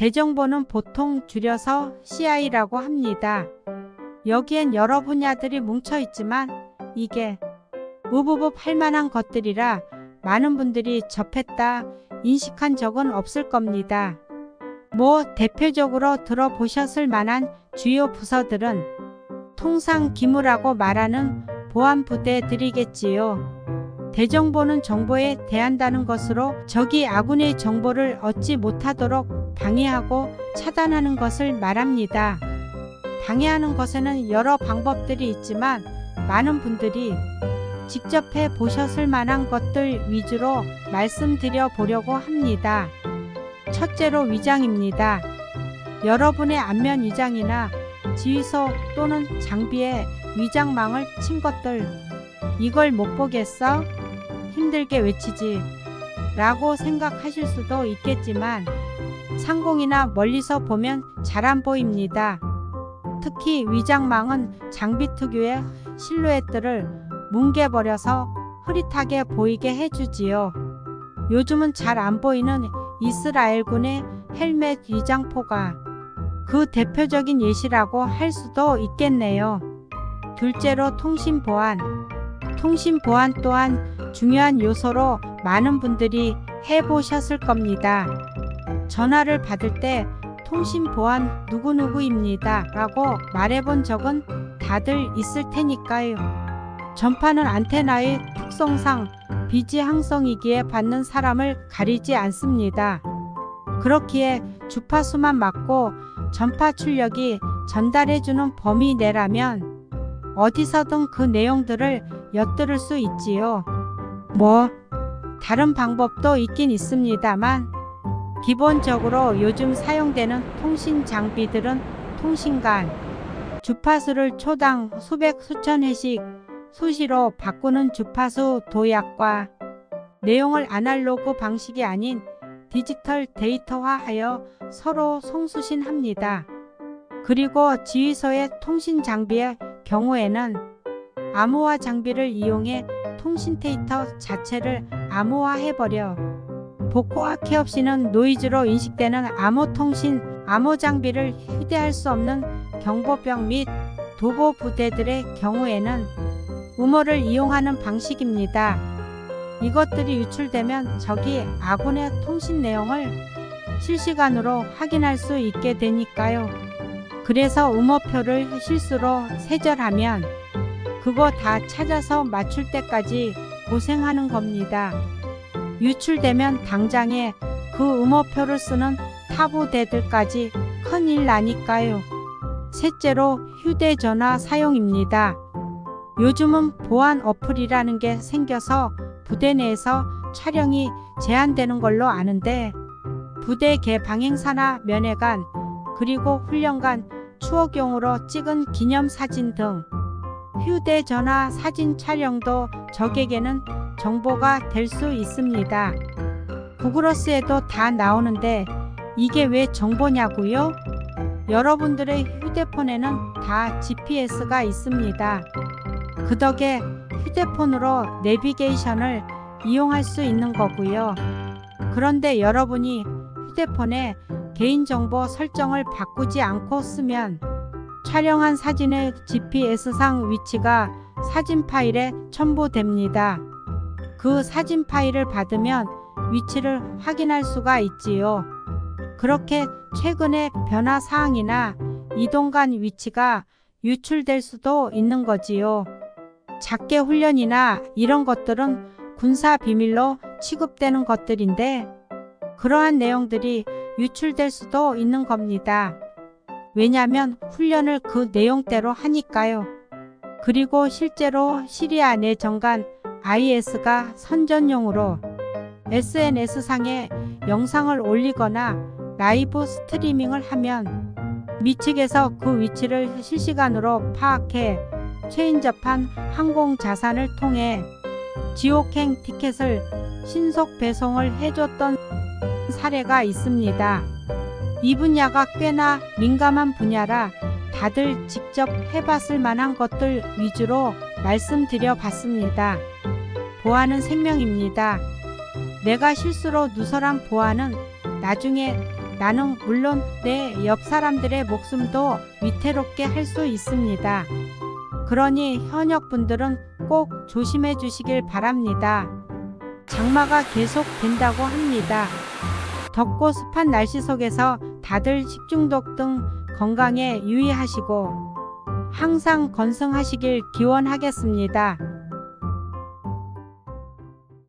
대정보는 보통 줄여서 CI라고 합니다. 여기엔 여러 분야들이 뭉쳐 있지만 이게 우부부 할 만한 것들이라 많은 분들이 접했다 인식한 적은 없을 겁니다. 뭐 대표적으로 들어보셨을 만한 주요 부서들은 통상 기무라고 말하는 보안 부대들이겠지요. 대정보는 정보에 대한다는 것으로 적이 아군의 정보를 얻지 못하도록 방해하고 차단하는 것을 말합니다. 방해하는 것에는 여러 방법들이 있지만 많은 분들이 직접 해 보셨을 만한 것들 위주로 말씀드려 보려고 합니다. 첫째로 위장입니다. 여러분의 안면 위장이나 지휘소 또는 장비에 위장망을 친 것들 이걸 못 보겠어? 힘들게 외치지 라고 생각하실 수도 있겠지만 상공이나 멀리서 보면 잘 안 보입니다. 특히 위장망은 장비 특유의 실루엣들을 뭉개버려서 흐릿하게 보이게 해주지요. 요즘은 잘 안 보이는 이스라엘군의 헬멧 위장포가 그 대표적인 예시라고 할 수도 있겠네요. 둘째로 통신 보안. 통신 보안 또한 중요한 요소로 많은 분들이 해보셨을 겁니다. 전화를 받을 때 통신 보안 누구누구입니다. 라고 말해본 적은 다들 있을 테니까요. 전파는 안테나의 특성상 비지 항성이기에 받는 사람을 가리지 않습니다. 그렇기에 주파수만 맞고 전파 출력이 전달해주는 범위 내라면 어디서든 그 내용들을 엿들을 수 있지요. 뭐, 다른 방법도 있긴 있습니다만, 기본적으로 요즘 사용되는 통신 장비들은 통신간, 주파수를 초당 수백 수천 회씩 수시로 바꾸는 주파수 도약과 내용을 아날로그 방식이 아닌 디지털 데이터화하여 서로 송수신합니다. 그리고 지휘소의 통신 장비의 경우에는 암호화 장비를 이용해 통신 데이터 자체를 암호화해버려 복호화키 없이는 노이즈로 인식되는 암호 통신 암호 장비를 휴대할 수 없는 경보병 및 도보 부대들의 경우에는 음호를 이용하는 방식입니다. 이것들이 유출되면 적이 아군의 통신 내용을 실시간으로 확인할 수 있게 되니까요. 그래서 음호표를 실수로 세절하면 그거 다 찾아서 맞출 때까지 고생하는 겁니다. 유출되면 당장에 그 음호표를 쓰는 타부대들까지 큰일 나니까요. 셋째로 휴대전화 사용입니다. 요즘은 보안 어플이라는 게 생겨서 부대 내에서 촬영이 제한되는 걸로 아는데 부대 개방 행사나 면회관 그리고 훈련관 추억용으로 찍은 기념사진 등 휴대전화 사진 촬영도 적에게는 정보가 될 수 있습니다. 구글어스에도 다 나오는데 이게 왜 정보냐고요? 여러분들의 휴대폰에는 다 GPS가 있습니다. 그 덕에 휴대폰으로 내비게이션을 이용할 수 있는 거고요. 그런데 여러분이 휴대폰에 개인정보 설정을 바꾸지 않고 쓰면 촬영한 사진의 GPS상 위치가 사진 파일에 첨부됩니다. 그 사진 파일을 받으면 위치를 확인할 수가 있지요. 그렇게 최근의 변화 사항이나 이동간 위치가 유출될 수도 있는 거지요. 작게 훈련이나 이런 것들은 군사 비밀로 취급되는 것들인데 그러한 내용들이 유출될 수도 있는 겁니다. 왜냐하면 훈련을 그 내용대로 하니까요. 그리고 실제로 시리아 내 정간 IS가 선전용으로 SNS상에 영상을 올리거나 라이브 스트리밍을 하면 미측에서 그 위치를 실시간으로 파악해 최인접한 항공 자산을 통해 지옥행 티켓을 신속 배송을 해줬던 사례가 있습니다. 이 분야가 꽤나 민감한 분야라 다들 직접 해봤을 만한 것들 위주로 말씀드려 봤습니다. 보안은 생명입니다. 내가 실수로 누설한 보안은 나중에 나는 물론 내 옆 사람들의 목숨도 위태롭게 할 수 있습니다. 그러니 현역분들은 꼭 조심해 주시길 바랍니다. 장마가 계속 된다고 합니다. 덥고 습한 날씨 속에서 다들 식중독 등 건강에 유의하시고 항상 건승하시길 기원하겠습니다.